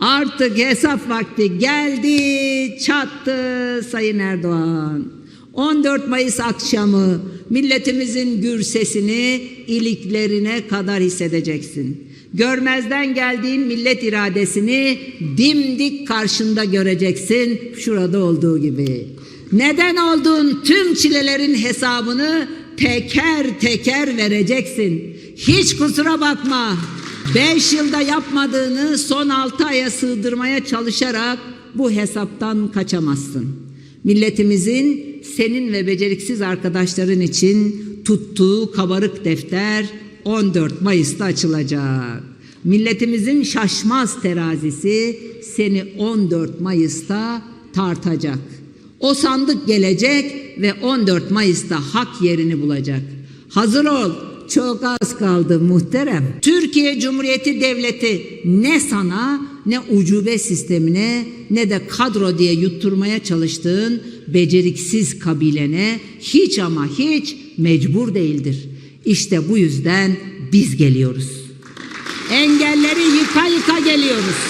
Artık hesap vakti geldi, çattı Sayın Erdoğan. 14 Mayıs akşamı milletimizin gür sesini iliklerine kadar hissedeceksin. Görmezden geldiğin millet iradesini dimdik karşında göreceksin şurada olduğu gibi. Neden olduğun tüm çilelerin hesabını teker teker vereceksin. Hiç kusura bakma. Beş yılda yapmadığını son altı aya sığdırmaya çalışarak bu hesaptan kaçamazsın. Milletimizin senin ve beceriksiz arkadaşların için tuttuğu kabarık defter 14 Mayıs'ta açılacak. Milletimizin şaşmaz terazisi seni 14 Mayıs'ta tartacak. O sandık gelecek ve 14 Mayıs'ta hak yerini bulacak. Hazır ol. Çok az kaldı muhterem. Türkiye Cumhuriyeti Devleti ne sana ne ucube sistemine ne de kadro diye yutturmaya çalıştığın beceriksiz kabilene hiç ama hiç mecbur değildir. İşte bu yüzden biz geliyoruz. Engelleri yıka yıka geliyoruz.